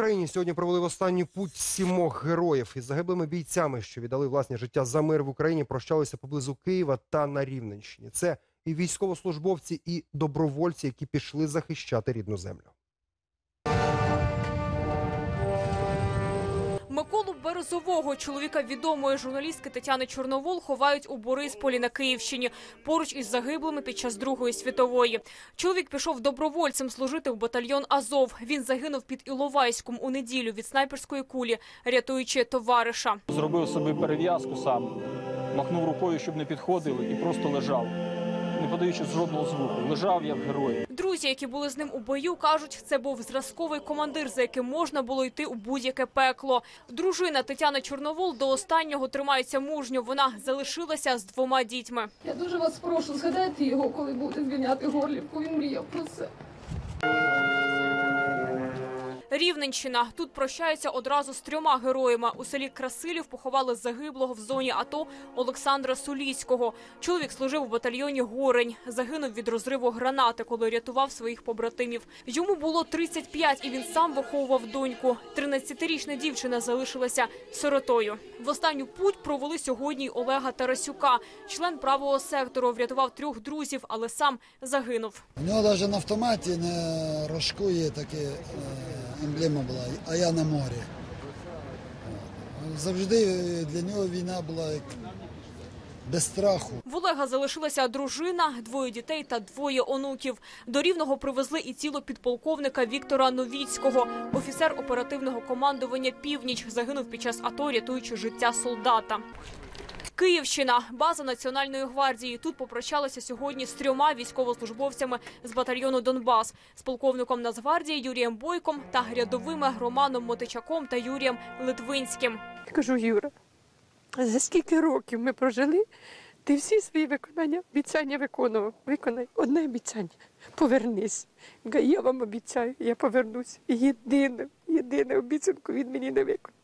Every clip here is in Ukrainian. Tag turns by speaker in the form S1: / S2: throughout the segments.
S1: Україні сьогодні провели в останню путь сімох героїв із загиблими бійцями, що віддали власне життя за мир в Україні. Прощалися поблизу Києва та на Рівненщині. Це і військовослужбовці, і добровольці, які пішли захищати рідну землю.
S2: Миколу Березового, чоловіка відомої журналістки Тетяни Чорновол, ховають у Борисполі на Київщині поруч із загиблими під час Другої світової. Чоловік пішов добровольцем служити в батальйон Азов. Він загинув під Іловайськом у неділю від снайперської кулі, рятуючи товариша.
S3: Зробив собі перев'язку сам, махнув рукою, щоб не підходили, і просто лежав, не подаючи жодного звуку. Лежав як герой.
S2: Друзі, які були з ним у бою, кажуть, це був зразковий командир, за яким можна було йти у будь-яке пекло. Дружина Тетяна Чорновол до останнього тримається мужньо. Вона залишилася з двома дітьми.
S4: Я дуже вас прошу, згадайте його, коли будете звільняти Горлівку. Він мріяв про це.
S2: Рівненщина тут прощаються одразу з трьома героями. У селі Красилів поховали загиблого в зоні АТО Олександра Суліського. Чоловік служив у батальйоні Горень. Загинув від розриву гранати, коли рятував своїх побратимів. Йому було 35, і він сам виховував доньку. 13-річна дівчина залишилася сиротою. В останню путь провели сьогодні Олега Тарасюка. Член правого сектору врятував трьох друзів, але сам загинув.
S5: У нього навіть на автоматі на рожку є таке е, емблема була, а я на морі. Завжди для нього війна була як без страху.
S2: В Олега залишилася дружина, двоє дітей та двоє онуків. До Рівного привезли і тіло підполковника Віктора Новіцького. Офіцер оперативного командування «Північ» загинув під час АТО, рятуючи життя солдата. Київщина, база Національної гвардії. Тут попрощалися сьогодні з трьома військовослужбовцями з батальйону Донбас, з полковником Нацгвардії Юрієм Бойком та рядовими Романом Мотичаком та Юрієм Литвинським.
S6: Я кажу, Юра, за скільки років ми прожили, ти всі свої виконання, обіцяння виконував. Виконай одне обіцяння. Повернись. Я вам обіцяю, я повернусь. Єдину, єдину обіцянку він мені не виконав.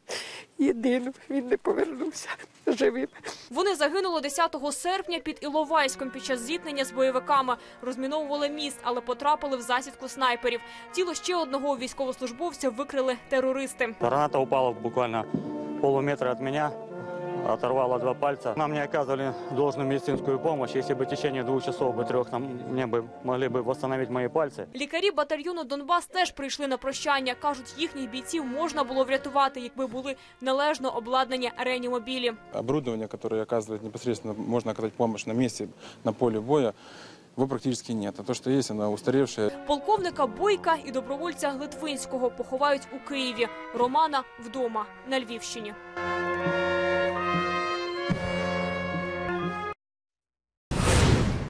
S6: Єдину він не повернувся живим.
S2: Вони загинули 10 серпня під Іловайськом під час зіткнення з бойовиками. Розміновували міст, але потрапили в засідку снайперів. Тіло ще одного військовослужбовця викрили терористи.
S7: Граната упала буквально полуметра від меня, оторвала два пальца. Нам не оказывали должную медицинскую помощь. Если бы в течение двух часов, бы трех, нам, мне бы могли бы восстановить мои пальцы.
S2: Лікарі батальйону Донбас теж прийшли на прощання. кажуть, їхніх бійців можна було врятувати, якби були належно обладнані реанімобілі.
S8: оборудование, которое оказывает непосредственно, можно оказать помощь на месте, на поле боя, его практически нет. А то, что есть, оно устаревшее.
S2: Полковника Бойка і добровольця Литвинського поховають у Києві. Романа вдома на Львівщині.